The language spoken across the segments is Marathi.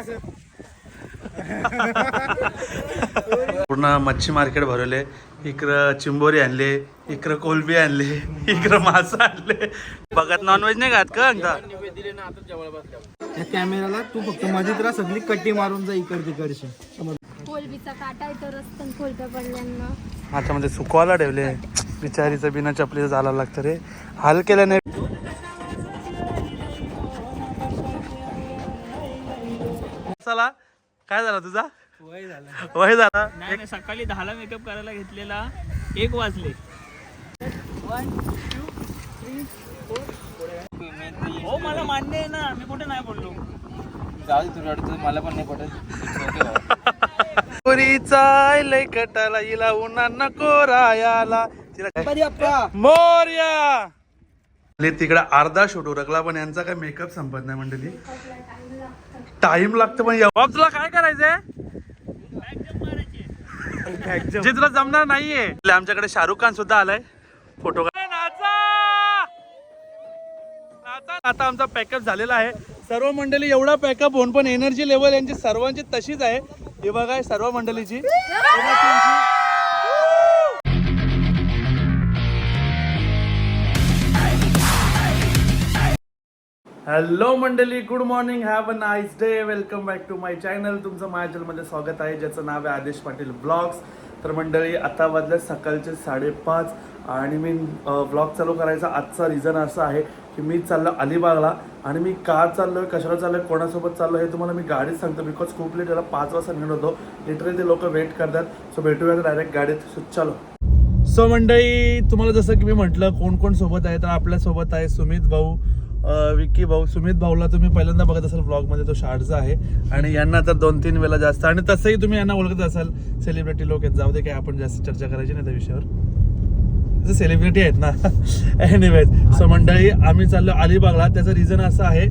पूर्ण मच्छी मार्केट भरवले. इकडं चिंबोरी आणले इकडं कोलबी आणले इकडं मासा आणले. बघत नॉनव्हेज नाही खात का त्या कॅमेराला तू फक्त मधीत राहा सगळी कट्टी मारून जा इकड तिकडची कोलबीचा काटा येतो रस्त्यान कोलब्या पडल्यांना. हातामध्ये सुकवायला ठेवले. बिचारीचं बिना चपलीचं झाला लागतं रे. हाल केलं नाही चला काय झालं तुझा? वय झालं. वय झाला. नाही नाही सकाळी दहाला मेकअप करायला घेतलेला. एक वाजले. हो मला मान्य आहे ना. मी कुठे नाही बोललो. जाऊ दे मला पण नाही पडत पुरीचा लय कटाला हिला उन्हा नको रायाला तिला काय? मोर्या! तिकडे अर्धा शूट उरकला पण यांचा काय मेकअप संपत नाही मंडळी. टाइम लागतो पण या तुला काय करायचंय? जे तुला जमणार नाहीये. आमच्याकडे शाहरुख खान सुद्धा आलाय. फोटो नाचा! नाचा! आता आमचा पॅकअप झालेला आहे. सर्व मंडळी एवढा पॅकअप होऊन पण एनर्जी लेवल यांची सर्वांची तशीच आहे. हे बघा सर्व मंडळीची. हॅलो मंडळी good morning have a nice day welcome back to my channel. तुमचं माझ्या चॅनलमध्ये स्वागत आहे ज्याचं नाव आहे आदेश पाटील ब्लॉग्स. तर मंडळी आता वाजले सकाळचे साडेपाच आणि मी ब्लॉग चालू करायचा आजचा रिझन असा आहे की मी चाललो अलिबागला आणि मी का चाललोय कशाला चाललोय कोणासोबत चाललो हे तुम्हाला मी गाडीत सांगतो बिकॉज खूप लेट याला पाच वाजता निघत होतो. लिटरली ते लोक वेट करतात. सो भेटूया डायरेक्ट गाडीत. सो चालो. सो मंडळी तुम्हाला जसं की मी म्हटलं कोण कोण सोबत आहे? तर आपल्यासोबत आहे सुमित भाऊ. विक्की भाऊ सुमित भाऊला तुम्ही पहिल्यांदा बघत असाल ब्लॉगमध्ये तो शार्टचा आहे. आणि यांना तर दोन तीन वेळा जास्त. आणि तसंही तुम्ही यांना ओळखत असाल सेलिब्रिटी लोक आहेत जाऊ दे काय आपण जास्त चर्चा करायची नाही त्या विषयावर. सेलिब्रिटी आहेत ना. एनिवेज सो मंडळी आम्ही चाललो अलिबागला. त्याचं रिझन असं आहे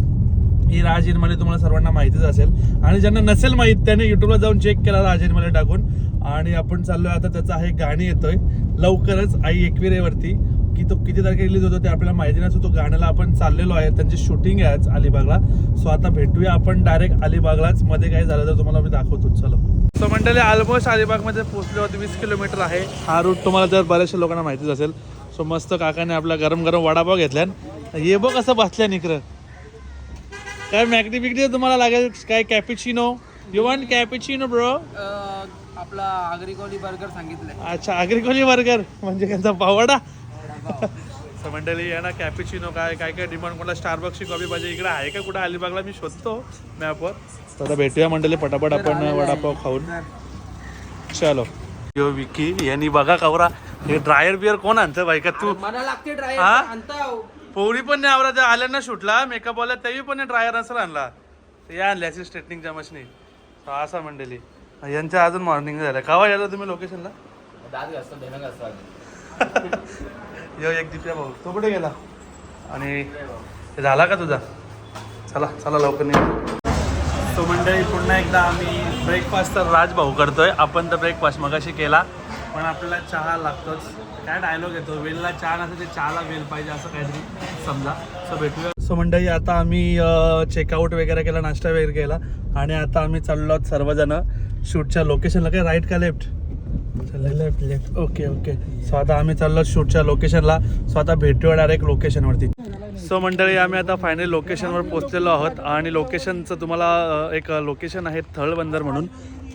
ही राज इरमाले तुम्हाला सर्वांना माहितीच असेल. आणि ज्यांना नसेल माहीत त्याने युट्यूबला जाऊन चेक केला राज इरमाले टाकून. आणि आपण चाललोय आता त्याचा आहे गाणी येतोय. लवकरच आई एकविरेवरती. की तो किती तारखे रिलीज होतो ते आपल्याला माहिती नसतो तो गाण्याला आपण चाललेलो आहे. त्यांची शूटिंग आहे आज अलिबागला. सो आता भेटूया आपण डायरेक्ट अलिबागलाच. मध्ये काय झालं तर तुम्हाला मी दाखवतो. चलो. सो मंडळी ऑलमोस्ट अलिबागमध्ये पोहोचले. होते वीस किलोमीटर आहे. हा रूट तुम्हाला तर बऱ्याचशा लोकांना माहितीच असेल. सो मस्त काकाने आपला गरम गरम वडापाव घेतल्यान ये बघ कसं बसल्या निकर काय मॅगडी बिगडी तुम्हाला लागेल. काय cappuccino you want cappuccino bro आपला आगरी बर्गर सांगितलंय. अच्छा अग्रिकोली बर्गर म्हणजे त्यांचा पावडा? So मंडळी आहे ना कॅपिचिनो काय काय काय डिमांड कोणाला? स्टारबक्सची कॉफी पाहिजे. इकडे आहे का कुठं? अलिबागला मी शोधतो मॅपवर तर आता भेटूया मंडळी पटापट आपण वडापाव खाऊन. चलो. यो विकी यांनी बघा कवरा हे ड्रायर बिअर कोण आणतं बाई? का तू? मला लागते हा? ड्रायव्हर पोळी पण नाही आवरा आल्या ना शूटला मेकअप वाला तेही पण ड्रायर नसेल आणला. ते या आणल्या स्ट्रेटनिंगच्या मशनी असा मंडळी. यांच्या अजून मॉर्निंग झालं कावा याला तुम्ही लोकेशनला दात घासतो देणं घासतो य एक दिप्या भाऊ. तो कुठे गेला? आणि हे झाला का तुझा? चला चला लवकर नाही तो मंडळी पुन्हा एकदा आम्ही ब्रेकफास्ट तर राजभाऊ करतोय. आपण तर ब्रेकफास्ट मगाशी केला पण आपल्याला चहा लागतोच. काय डायलॉग येतो वेलला चहा नसेल ते चहाला वेल पाहिजे असं काहीतरी समजा. सो भेटूया. सो मंडळी आता आम्ही चेकआउट वगैरे केला नाश्ता वगैरे केला. आणि आता आम्ही चाललो आहोत सर्वजण शूटच्या लोकेशनला काय राईट का left left left okay okay. So आता आम्ही चाललो शूटच्या लोकेशनला सो आता भेटूया डायरेक्ट लोकेशनवरती सो मंडळी आम्ही आता फायनली लोकेशनवर पोहोचलेलो आहोत. आणि लोकेशनचं तुम्हाला एक लोकेशन आहे थळबंदर म्हणून.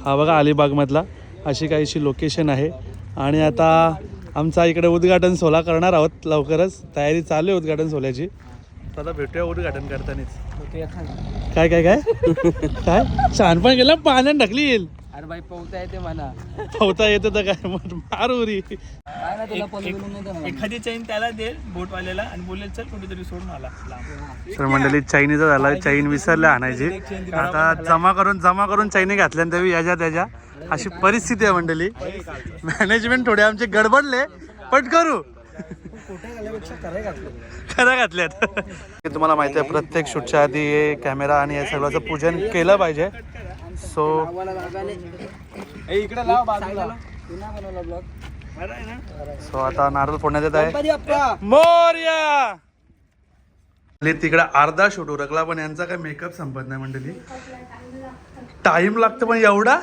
हा बघा अलिबागमधला. अशी काहीशी लोकेशन आहे. आणि आता आमचा इकडे उद्घाटन सोहळा करणार आहोत लवकरच. तयारी चालू आहे उद्घाटन सोहळ्याची. तर आता भेटूया उद्घाटन करतानाच. काय काय काय? काय? छानपण गेलं पाण्यात ढकली येईल. अरे बाई पोहता येते म्हणा. पोहता येतं तर काय मार उरी. काय ना तुला पलवून नाही देणार. एखादी चैन त्याला दे बोटवाल्याला आणि बोलेल चल कुठेतरी सोडून आला. लांब. तर मंडळी चैनीचा झाला चैन विसरल्या आणायची. आता जमा करून जमा करून चैनी घातल्या तरी याच्या त्याच्या अशी परिस्थिती आहे मंडळी. मॅनेजमेंट थोडे आमचे गडबडले. पट करू. खरं घातल्यात. तुम्हाला माहिती आहे प्रत्येक शूटच्या आधी हे कॅमेरा आणि या सगळ्याचं पूजन केलं पाहिजे. सो इकडे लाव बाजूला. तू नाही बनवला ब्लॉग बरं आहे ना? सो आता नारळ फोडण्यात येत आहे. मोर्या! तिकडे अर्धा शूट उरकला पण यांचा काय मेकअप संपत नाही मंडळी. टाइम लागतो पण एवढा.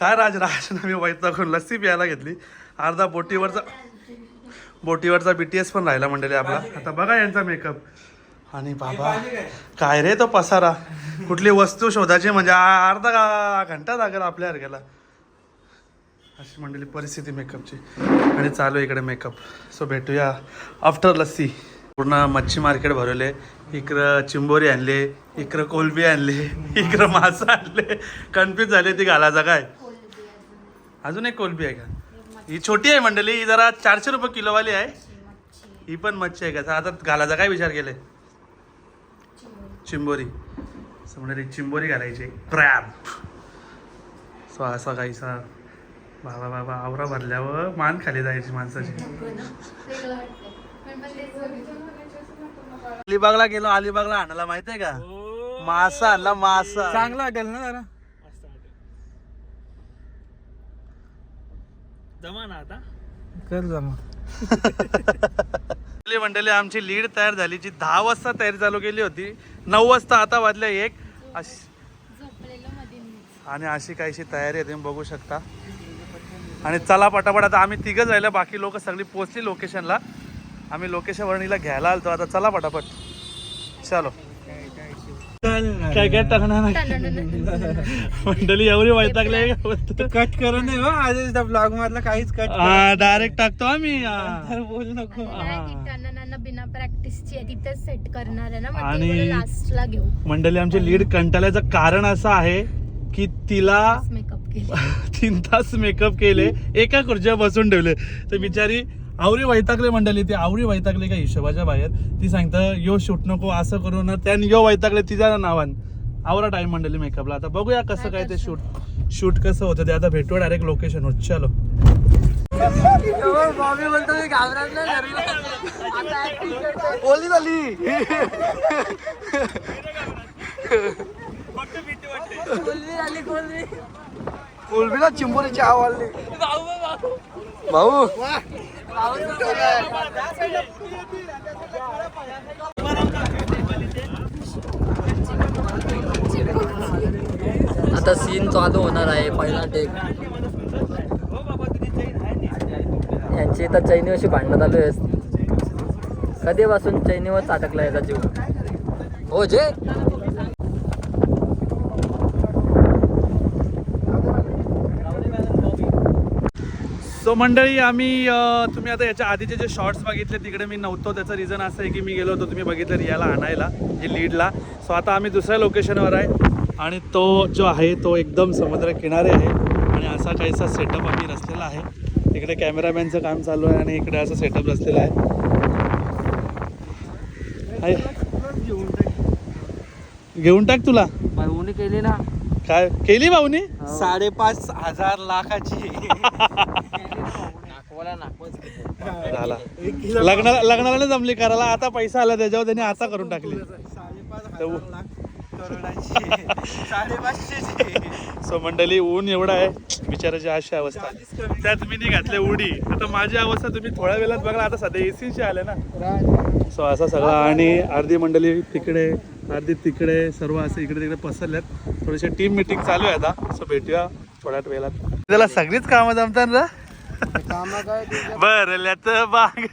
काय राज राज मी वैतागून लस्सी प्यायला घेतली. अर्धा बोटीवरचा बोटीवरचा बीटीएस पण राहिला मंडळी आपला. आता बघा यांचा मेकअप आणि बाबा काय? रे तो पसारा? कुठली वस्तू शोधायची म्हणजे अर्धा घंटा लागेल आपल्या हरक्याला अशी मंडळी परिस्थिती मेकअपची. आणि चालू आहे इकडे मेकअप. सो भेटूया आफ्टर लस्सी पूर्ण मच्छी मार्केट भरवले. इकडं चिंबोरी आणले इकडं कोलबी आणले इकडं मासा आणले. कन्फ्यूज झाले ती घालायचा काय? अजून एक कोलबी आहे का? ही छोटी आहे मंडळी. ही जरा चारशे रुपये किलोवाली आहे. ही पण मच्छी आहे का? आता घालायचा काय विचार केले चिंबोरी. सो म्हणजे चिंबोरी घालायची. क्रॅब सो असा काहीसा बाबा बाबा आवरा भरल्यावर मान खाली जायची माणसाची. अलिबागला गेलो अलिबागला आणायला माहितीये का? मासा आणला मासा. चांगला वाटेल ना जरा. जमा ना आता. कर जमा. आपली मंडळी आमची लीड तयार झाली जी दहा वाजता तयारी चालू केली होती. नऊ वाजता आता वाजल्या एक. अशी आणि अशी काहीशी तयारी आहे तुम्ही बघू शकता. आणि चला पटापट आता आम्ही तिघं जायला बाकी लोक सगळी पोचली लोकेशनला आम्ही लोकेशन वर्णीला घ्यायला आलतो आता चला पटापट. चलो. काय काय टाकणार मंडळी एवढी वैतागले कट करू नये हो. आधीच त्या ब्लॉग मधला काहीच कट डायरेक्ट टाकतो आम्ही हा. बोल नको. नाही, बिना प्रॅक्टिसची आहे तिथेच सेट करणार आहे ना आणि- मग लास्टला घेऊ. मंडळी आमची लीड कंटाळ्याचं कारण असं आहे की तिला मेकअप केले. तीन तास मेकअप केले एका खुर्च्या बसून ठेवले. तर बिचारी आवरी वैतागले मंडळी ती आवरी वैतागले का हिशोबाच्या बाहेर? ती सांगतं यो शूट नको असं करू ना. त्याने यो वैतागले तिच्या नावान. आवरा टाइम मंडळी मेकअपला आता बघूया कसं काय ते शूट शूट कसं होतं ते. आता भेटू डायरेक्ट लोकेशनवर चलो. ओली झाली कोलबीला चिंबोरीची आवडली भाऊ आता सीन चालू होणार आहे पहिला टेक यांची तर चैनीवशी भांडणं चालू आहे कधीपासून चैनीवर अटकला याचा जीव? हो जे. सो मंडळी आम्ही तुम्ही आता याच्या आधीचे जे शॉर्ट्स बघितले तिकडे मी नव्हतो. त्याचं रिझन असं आहे की मी गेलो होतो तुम्ही बघितलं रियाला आणायला हे लीडला सो आता आम्ही दुसऱ्या लोकेशनवर आहे. आणि तो जो आहे तो एकदम समुद्र किनारे आहे. आणि असा काहीसा सेटअप आम्ही रचलेला आहे. इकडे कॅमेरामॅनचं काम चालू आहे आणि इकडे असं सेटअप रचलेलं आहे. घेऊन टाक तुला. उन्ही केली ना. काय? केली भाऊनी? साडेपाच हजार लाखाची. झाला. लग्नाला लग्नाला नाही जमली करायला आता पैसा आला त्याच्यावर त्यांनी आता करून टाकली. सो मंडळी ऊन एवढं आहे. बिचाराची अशी अवस्था. त्यात मी नाही घातले उडी. आता माझी अवस्था तुम्ही थोड्या वेळात बघा आता सध्या एसीची आले ना. सो असा सगळा आणि अर्धी मंडळी तिकडे अर्धी तिकडे सर्व असं इकडे तिकडे पसरल्यात थोडीशी टीम मिटिंग चालू आहे आता. सो भेटूया थोड्याच वेळात. त्याला सगळीच कामं जमतात ना? कामा काय भरल्यात बाग.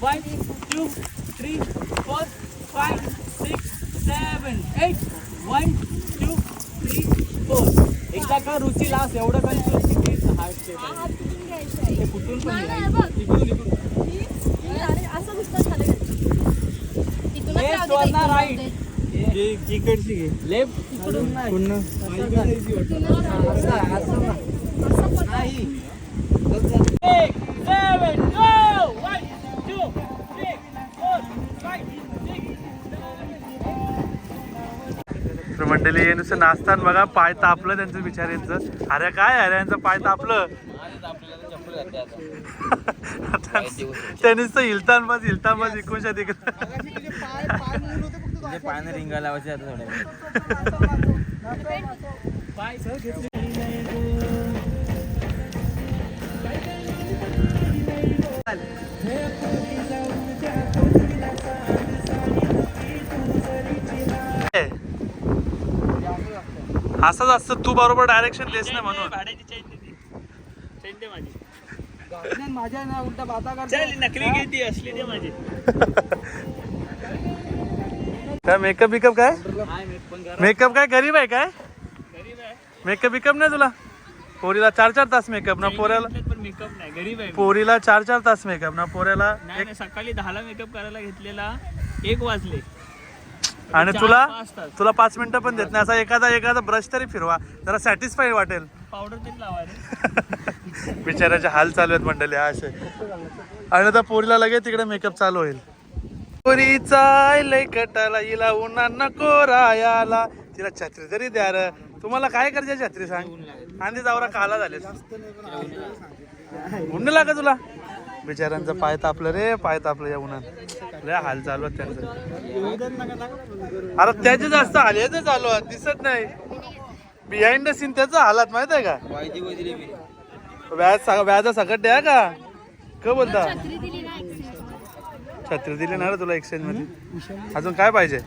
One, two, three, four, five, six, seven, eight. One, two, three, four. का रुची लास एवढं पण हार्ट शेप आहे? ते कुठून पण नाही. नाही. इकडून इकडून. right. इकडची घे. लेफ्ट. इकडून नाही. पुन्हा Eight, seven, go! कसं नाचताना बघा पाय तापलं त्यांचं बिचाऱ्यांचं अरे काय अरे यांचं पाय तापलं. त्यांनीच तर हिलतान बस हिलतान बस इकडच्या तिकडं पायाने रिंगा लावायचे आता थोड्या. असंच असतं तू बरोबर डायरेक्शन देस ना म्हणून. भाड्याची चैन दे चैन दे माझी माझ्या ना उलटा बाता चल नकली घेती असली दे माझी काय मेकअप बिकअप काय? मेकअप काय गरीब आहे काय? गरीब आहे मेकअप बिकअप नाही तुला? पोरीला चार चार तास मेकअप ना पोऱ्याला घेतलेत पण मेकअप नाही गरीब आहे पोरीला चार चार तास मेकअप ना पोऱ्याला नाही सकाळी दहाला मेकअप करायला घेतलेला एक वाजले. आणि तुला. तुला पाच मिनिटं पण देत नाही. असा एखादा एखादा ब्रश तरी फिरवा. जरा सॅटिस्फाईड वाटेल. पावडर बिचाराचे हाल चालू आहेत मंडळी असे. आणि आता पोरीला लगेच तिकडे मेकअप चालू होईल. पोरीचा लय कटाला हिला उन्हा नको रायाला तिला छत्री तरी द्या र. तुम्हाला काय करायचं छत्री सांग? आणि जावरा काला झाले उन्ह लागा तुला? बिचाऱ्यांचं पाय तापलं रे पाय तापलं या उन्हात. लय हाल चालू आहेत त्यांचं. अरे त्याचे जास्त हाल याचं चालू आहेत दिसत नाही. बिहाइंड द सीन त्याचं हालात माहीत आहे का? वायदी व्याज सा- व्याजा सकट द्या का? का बोलता? छत्री दिली ना रे तुला एक्सचेंजमध्ये. अजून काय पाहिजे?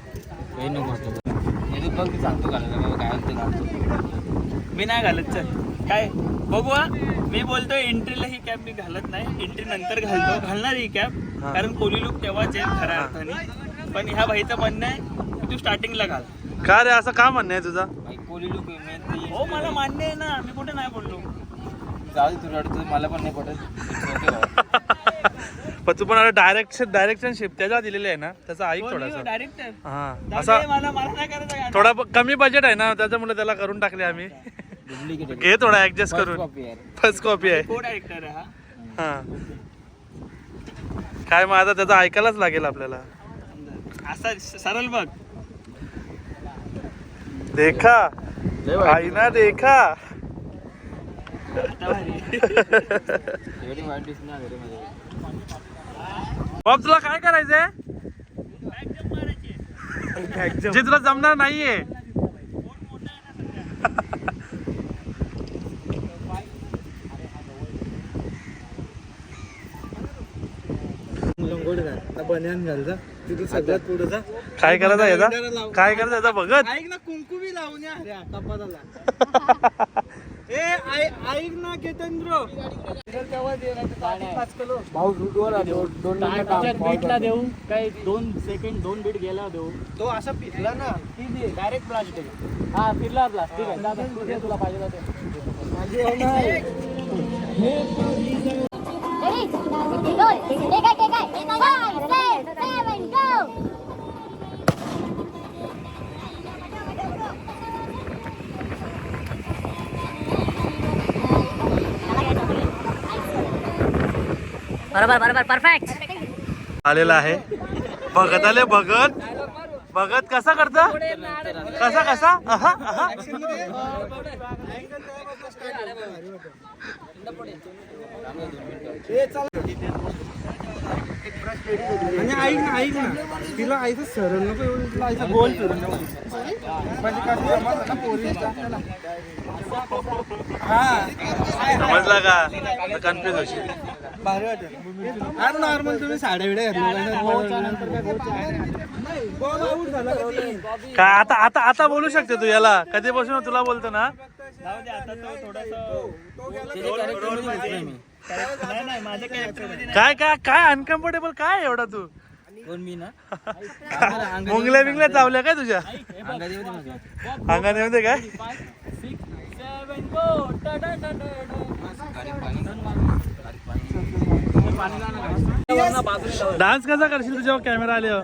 मी नाही घालत चल. काय? बघू हा. मी बोलतोय एंट्रीला ही कॅप मी घालत नाही. एंट्री नंतर घालतो. घालणार ही कॅप हा. कारण कोली लुक तेव्हाच आहे खऱ्या अर्थाने. पण ह्या भाईचं म्हणणं आहे की तू स्टार्टिंगला घाल. का रे? असं का म्हणणं आहे तुझा? कोली लोक हो मला मान्य आहे ना. मी कुठे नाही बोललो. जाऊ दे वाटतं मला पण नाही पटत. पण तू पण आता डायरेक्शन डायरेक्शन शिफ्ट त्याच्या दिलेली आहे ना? त्याचा ऐक थोडासा. डायरेक्ट हा. असा मला मला नाही करायचं थोडा ब- कमी बजेट आहे ना? त्याच्यामुळे त्याला करून टाकले आम्ही. घे थोडा ऍडजस्ट करून. फर्स्ट कॉपी आहे. को डायरेक्टर आहे हा. हा. काय मग आता त्याचा ऐकायलाच लागेल आपल्याला. असा सरळ बघ. देखा. आईना देखा. बाब तुला काय करायचंय? जे तुला जमणार नाहीये लंगोट घाल बन्यान घाल जा तिथे सगळ्यात पुढे जा. काय करायचं याचा काय करायचं याचा बघत. ऐक ना कुंकू बी लावून या. ए ऐक ना केतेंद्र. भाऊ बीटला देऊ. काय दोन सेकंड दोन बीट गेला देऊ. तो असा पिकला ना. डायरेक्ट प्लास्टिक हा फिरला आहे. दादा, तू दे, तुला पाहिजे तर दे. Take take. Five, six, seven, go. बरोबर बरोबर परफेक्ट आलेला आहे बघत आले बघत बघत कसा करता कसा कसा अहा अहा आणि ऐक ना ऐक ना. तिला आईचं सरळ नको एवढं तिला आईचं गोल फिरून नको. म्हणजे कसं समजलं ना पोरीला हा. समजला का? कन्फ्युज होशील. भारी वाटेल. नॉर्मल तुम्ही साड्या बिड्या घातल्या का आता आता आता बोलू शकते तू याला. कधीपासून तुला बोलतो ना? जाऊ दे आता तो थोडासा काय काय काय अनकम्फर्टेबल काय एवढा तू? कोण मी ना? मुंगल्या बिंगल्या चावल्या काय तुझ्या. अंगाने मध्ये काय. डान्स कसा करशील तुझ्या कॅमेरा आल्यावर?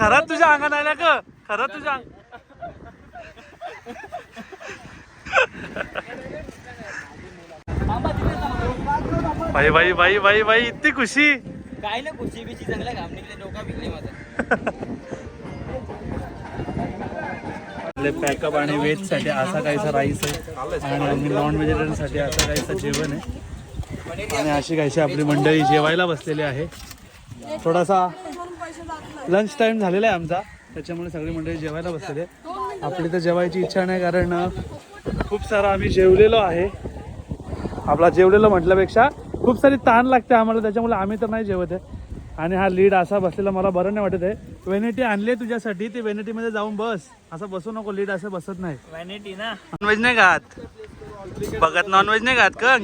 खरंच तुझ्या अंगात आल्या का खरंच तुझ्या अंग- बाई बाई बाई बाई बाई इतकी खुशी. काय ना खुशी बिशी चांगल्या घाम निघले डोका बिघले माझा. आपले पॅकअप आणि व्हेजसाठी असा काहीसा राईस आहे. आणि नॉन व्हेजिटेरियनसाठी असं काहीसं जेवण आहे. आणि अशी काहीशी आपली मंडळी जेवायला बसलेली आहे. थोडासा लंच टाइम झालेला आहे आमचा. त्याच्यामुळे सगळी मंडळी जेवायला बसलेली आपली तर जेवायची इच्छा नाही कारण खूप सारं आम्ही जेवलेलो आहे. आपला जेवलेलो म्हटल्यापेक्षा खूप सारी ताण लागते आम्हाला त्याच्यामुळे आम्ही तर नाही जेवत आहे. आणि हा लीड असा बसलेला मला बरं नाही वाटत आहे. वेनेटी आणली तुझ्यासाठी ती वेनेटीमध्ये जाऊन बस. असं बसू नको लीड असं बसत नाही. वॅनिटी ना? नॉनव्हेज नाही खात. बघत नॉनव्हेज नाही खात का?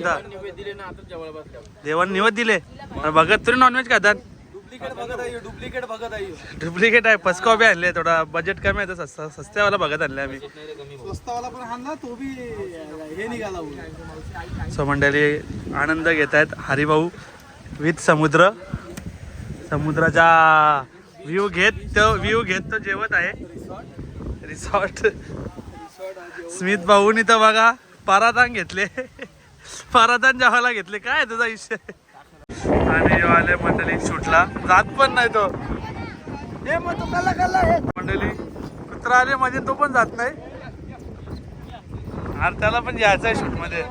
देवान निवत दिले बघत तरी नॉनव्हेज खातात. डुप्लिकेट बघत आहे डुप्लिकेट बघत आहे. डुप्लिकेट आहे पस्को बी आणले थोडा बजेट कमी आहे तर सस्ता सस्त्यावाला बघत आणले आम्ही. स्वस्तवाला पण ना तो बी हे निघाला सो मंडळी आनंद घेत आहेत हरिभाऊ विथ समुद्र. समुद्राचा व्ह्यू घेत तो व्ह्यू घेत तो जेवत आहे. रिसॉर्ट स्मित भाऊनी तर बघा परातान घेतले. परातान जेवायला घेतले. काय तुझा विषय? आणि आले मंडळी शूटला. जात पण नाही तो. हे मग तू कल्ला कल्ला हे मंडळी कुत्रा आले म्हणजे तो पण जात नाही. आणि त्याला पण यायचं आहे शूटमध्ये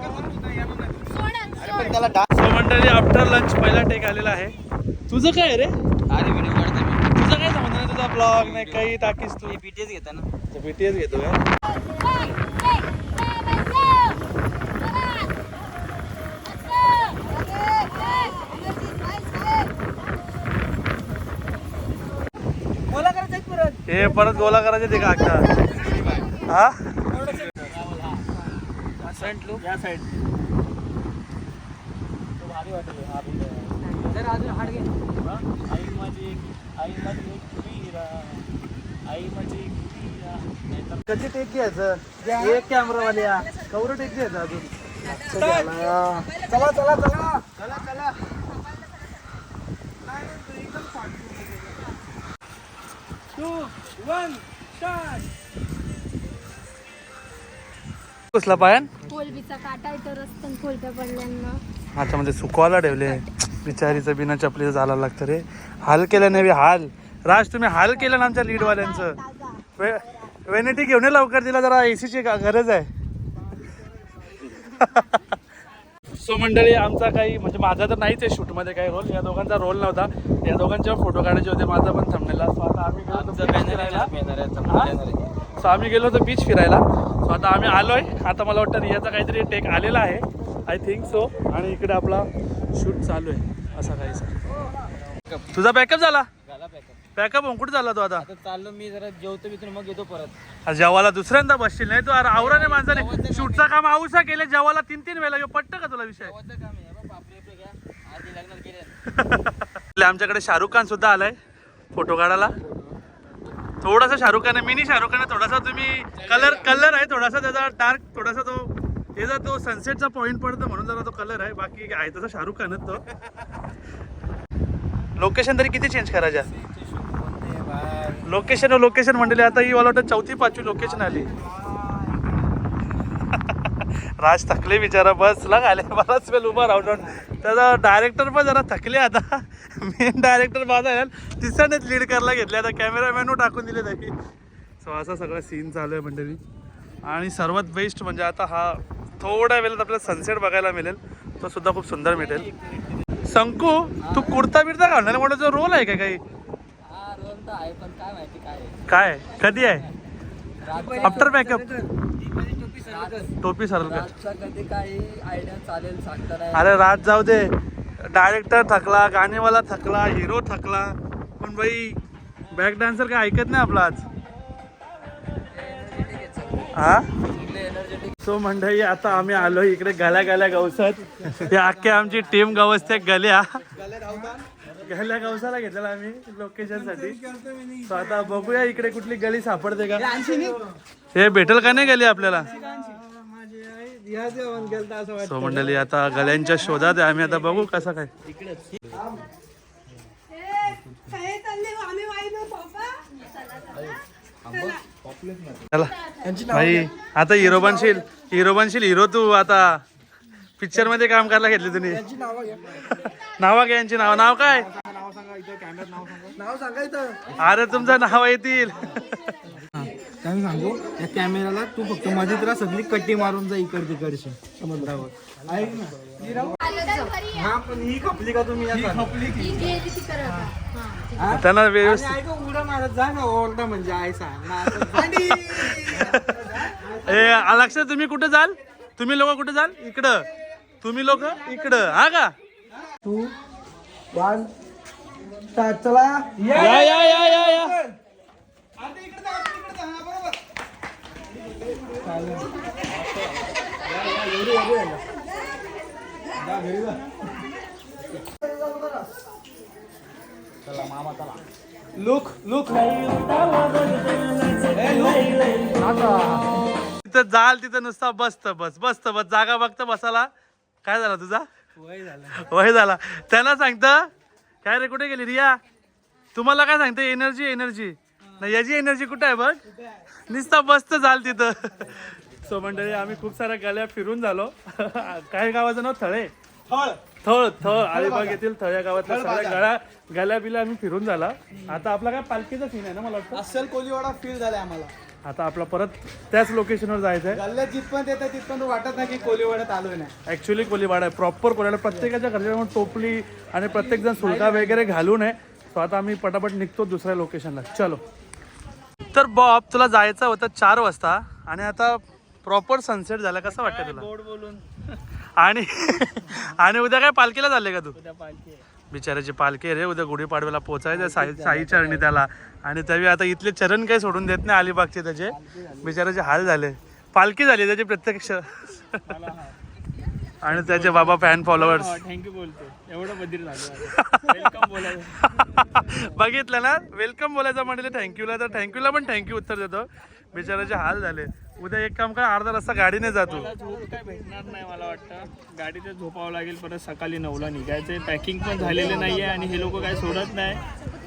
मंडळी आफ्टर लंच पहिला टेक आलेला आहे. तुझं काय रे? अरे व्हिडिओ काढतो मी. तुझं काय संबंध नाही तुझा ब्लॉग नाही काही टाकीस तू. बीटीएस घेता ना. बीटीएस घेतो का बोला करायचं परत हे परत गोला करायचे ते काका. हा? लुक हाड घे आई माझी आई माझी एक आई माझी कधी टेक घ्यायचं? एक कॅमेरावाल्या कवर टेक घ्यायचं अजून? चला चला चला चला चला. टू वन स्टार्ट कसला पायन? कोलबीचा काटा आहे तर रस्त्यान कोलब्या पडल्यांना. अच्छा म्हणजे सुकवायला ठेवले. बिचारीचं बिना चपलीचं झाला लागतं रे. हाल केलं नाही बे, हाल. राज तुम्ही हाल केलं ना आमच्या लीडवाल्यांचं? वे वेनेटी घेऊन ये लवकर तिला जरा एसीची गरज आहे. सो मंडळी आमचा काही म्हणजे माझा तर नाहीच आहे शूटमध्ये काही रोल या दोघांचा रोल नव्हता. या दोघांचे फोटो काढायचे होते माझा पण थांबलेला सो आता आम्ही गेलो. सो आम्ही गेलो होतो बीच फिरायला. सो आता आम्ही आलोय. आता मला वाटतं रियाचा काहीतरी टेक आलेला आहे. आय थिंक सो आणि इकडे आपला शूट चालू आहे असा काही तुझा बॅकअप झाला? पॅकअप कुठे झाला तो आता? आता चाललो मी जरा जेवतो मी मग येतो परत. अरे जेवायला दुसऱ्यांदा बसशील नाही तू? अरे आवराने माणसाने शूटचं काम आऊसा केलं जेवायला तीन तीन वेळेला ह्यो पटतं का तुला विषय? गावाचं काम आहे. बाबा आपले आपले घ्या आधी लग्नात केले. आपल्या आमच्याकडे शाहरुख खान सुद्धा आलाय फोटो काढायला. थोडासा शाहरुख खान आहे मिनी शाहरुख खान आहे थोडासा तुम्ही कलर कलर आहे थोडासा त्याचा डार्क थोडासा तो त्याचा तो सनसेटचा पॉइंट पडतो म्हणून जरा तो कलर आहे. बाकी आहे तसा शाहरुख खानच तो. लोकेशन तरी किती चेंज करायच्या लोकेशन लोकेशन म्हणले आता ही मला वाटतं चौथी पाचवी लोकेशन आली. राज थकले बिचारा बसला आले बराच वेळ उभा राहून त्याचा डायरेक्टर पण जरा थकले आता. मेन डायरेक्टर माझा आहे. तिसऱ्यानेच लीड करायला घेतले. आता कॅमेरामॅन टाकून दिले त्याची सो असा सगळा सीन चालू आहे मंडळी. आणि सर्वात बेस्ट म्हणजे आता हा थोड्या वेळात आपल्याला सनसेट बघायला मिळेल. तो सुद्धा खूप सुंदर मिळेल. संकू तू कुर्ता बिर्ता घालणार मोठा रोल आहे का काही? हा आहे पण काय माहिती काय आहे. काय? कधी आहे? आफ्टर बॅकअप टोपी टोपी सरल का रातचा कधी काही आयडिया चालेल सांगता नाही. अरे रात जाऊ दे. Director थकला गाणेवाला थकला hero थकला. पण बाई बॅक डान्सर काय ऐकत नाही आपला आज? हा? सो मंडळी आता आम्ही आलो इकडे गल्या गल्या गवसात. ते अख्खे आमची टीम गवसते गल्या. गल्ल्या गावसाला घेतलेला आम्ही लोकेशनसाठी. आता बघूया इकडे कुठली गली सापडते का. हे भेटेल का नाही गली आपल्याला? सो मंडळी आता गल्यांच्या शोधात आहे. आम्ही आता बघू कसा काय. चला. आता हिरो बनशील हिरो बनशील हिरो तू आता. पिक्चरमध्ये काम करायला घेतले तुम्ही. नावा घ्या. यांची नाव. नाव काय? नाव सांगायचं अरे तुमचं नाव येतील. काय सांगू या कॅमेराला तू फक्त मध्येच राहा सगळी कट्टी मारून जा इकड तिकडशी. समुद्रावर ऐक ना. हा पण ही खपली का तुम्ही या खपली की. त्यांना व्यवस्थित ऐक उड्या मारत जा ना ओरडा म्हणजे आय सांग. ना ए तुम्ही कुठे जाल? तुम्ही लोक कुठे जाल? इकडं. तुम्ही लोक? इकडं. हा का? टू वन स्टार्ट चला. या या या या या. लुक लुक तिथं जाल तिथं नुसता बसत बस. बसत बस. जागा बघत बसाला. काय झाला तुझा? वय झाला. त्यांना सांगत काय रे कुठे गेली रिया? तुम्हाला काय सांगते एनर्जी एनर्जी. नाही याची एनर्जी कुठे आहे बघ? नुसता बसत जाल तिथं. सो मंडळी आम्ही खूप साऱ्या गल्या फिरून झालो. काय गावाचं नाव थळे. थळ. थळ अलिबाग येथील थळ या गावातल्या सगळ्या गळ्या गल्या बिल्या आम्ही फिरून झाला. आता आपला काय पालखीचा सीन आहे ना मला वाटतं? अस्सल कोलीवाडा फील झालाय आम्हाला. आता आपला परत त्याच लोकेशनवर जायचं आहे गल्ल्यात जिथपर्यंत येतं तिथपर्यंत वाटत नाही की कोलीवाड्यात आलोय ना ऍक्च्युली कोलीवाडा आहे प्रॉपर कोल्याला प्रत्येकाच्या घरच्या टोपली आणि प्रत्येक जण सुलका वगैरे घालून आहे सो आता आम्ही पटापट निघतो दुसऱ्या लोकेशनला चलो. तर बॉब तुला जायचं होतं चार वाजता आणि आता प्रॉपर सनसेट झाला. कसं वाटतं तुला? गोड बोलून. आणि आणि उद्या काय पालखीला चालले का तू? उद्या पालखी आहे. बिचाराची पालखी आहे रे. उद्या गुढीपाडव्याला पोचायचं साई साई चरणी त्याला. आणि तरी आता इथले चरण काही सोडून देत नाही अलिबागचे त्याचे. बिचाराचे हाल झाले. पालखी झाली त्याची प्रत्यक्ष. आणि त्याचे बाबा फॅन फॉलोअर्स थँक्यू बोलतो एवढं बधीर झालं वेलकम बोलायचं. बघितलं ना? वेलकम बोलायचं म्हटलं थँक्यूला तर थँक्यूला पण थँक्यू उत्तर देतो. बिचाराचे हाल झाले. उद्या एक काम कर अर्धा रस्ता गाडीने जातो मला झोप काय भेटणार नाही मला वाटतं. गाडीतच झोपावं लागेल परत सकाळी नऊला निघायचे पॅकिंग पण झालेले नाहीये आणि हे लोक काय सोडत नाही.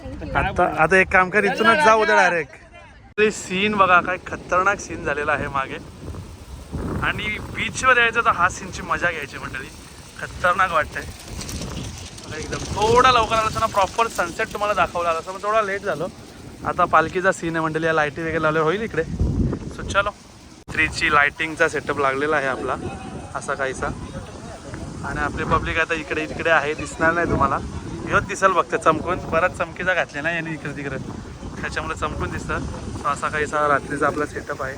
आता आता एक काम कर इथूनच जाऊ उद्या डायरेक्ट सीन बघा काय खतरनाक सीन झालेला आहे मागे. आणि बीचवर यायचं तर हा सीनची मजा घ्यायची मंडळी. खतरनाक वाटतंय. एकदम थोडा लवकर आला असताना प्रॉपर सनसेट तुम्हाला दाखवला आला असं थोडा लेट झालो. आता पालखीचा सीन आहे मंडळी या लाईटी वगैरे लावले होईल इकडे. सो चलो. थ्रीची लाइटिंगचा सेटअप लागलेला आहे आपला असा काहीसा. आणि आपली पब्लिक आता इकडे इकडे आहे दिसणार नाही तुम्हाला. ह्योच दिसल फक्त चमकून. बराच चमकीचा घातले ना यांनी इकडे तिकडे. त्याच्यामुळे चमकून दिसतं. असा काहीसा रात्रीचा आपला सेटअप आहे.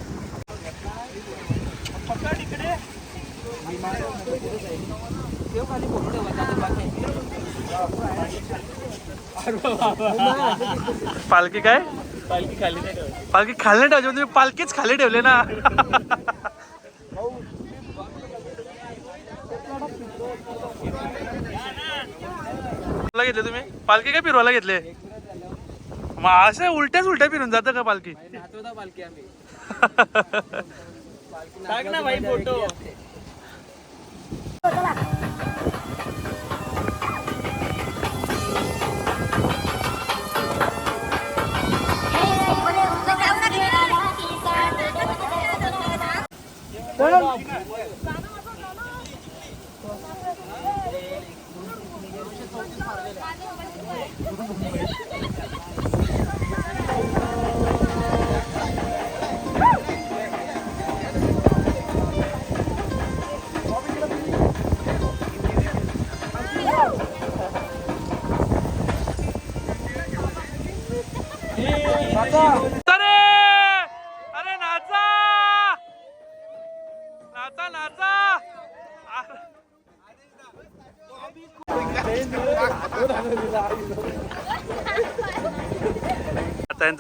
पालखी काय? पालखी खाली पालखी खाली नाही ठेवली तुम्ही पालखीच खाली ठेवले ना. घेतले तुम्ही? पालखी काय फिरवायला घेतले? मग असे उलट्याच उलट्या फिरून जातं का पालखी? टाक ना भाई फोटो.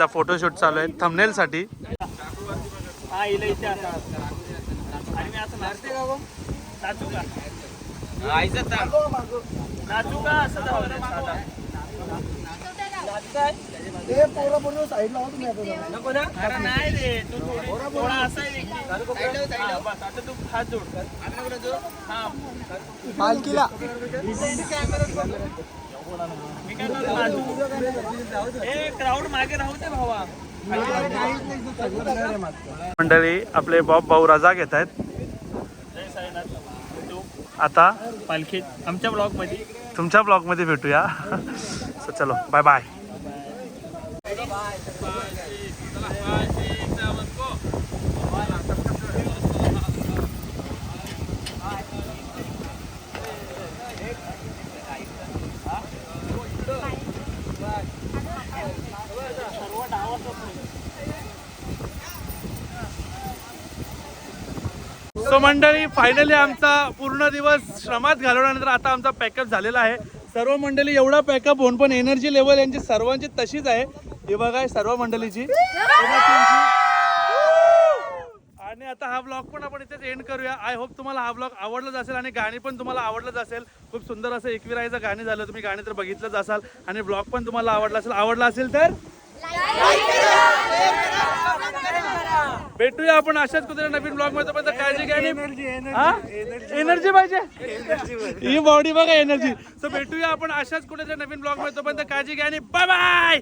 यांचा फोटोशूट चालू आहे. थंबनेल साठी. हा इला इथे आता. आणि मी आता नाचते का गं? नाचू का नाचू का असं जाऊ दे साधा. नको ना. अरे नाही रे तू थोडी- थोडा असा आहे व्यक्ती. हा, बस, आता तू हात जोड. हा. पालखीला. मी काय म्हणतो, नाचू ए क्राऊड मागे राहू दे भावा मंडळी आपले बॉब भाऊ रजा घेत आहेत. आता पालखी आमच्या ब्लॉगमध्ये. तुमच्या ब्लॉगमध्ये भेटूया. चलो बाय बाय सो मंडळी फायनली आमचा पूर्ण दिवस श्रमात घालवल्यानंतर आता आमचा पॅकअप झालेला आहे. सर्व मंडळी एवढा पॅकअप होऊन पण एनर्जी लेवल यांची सर्वांची तशीच आहे. हे बघा सर्व मंडळीची. आणि आता हा ब्लॉग पण आपण इथेच एंड करूया. आय होप तुम्हाला हा ब्लॉग आवडलाच असेल आणि गाणी पण तुम्हाला आवडलंच असेल. खूप सुंदर असं एकविरायचं गाणी झालं. तुम्ही गाणी तर बघितलंच असाल आणि ब्लॉग पण तुम्हाला आवडला असेल. आवडला असेल तर? भेटूया आपण अशाच कुठे नवीन ब्लॉगमध्ये. पण काळजी घ्या एनर्जी पाहिजे? ही बॉडी बघा एनर्जी सो भेटूया आपण अशाच कुठे नवीन ब्लॉगमध्ये. तोपर्यंत काळजी घ्या आणि बाय बाय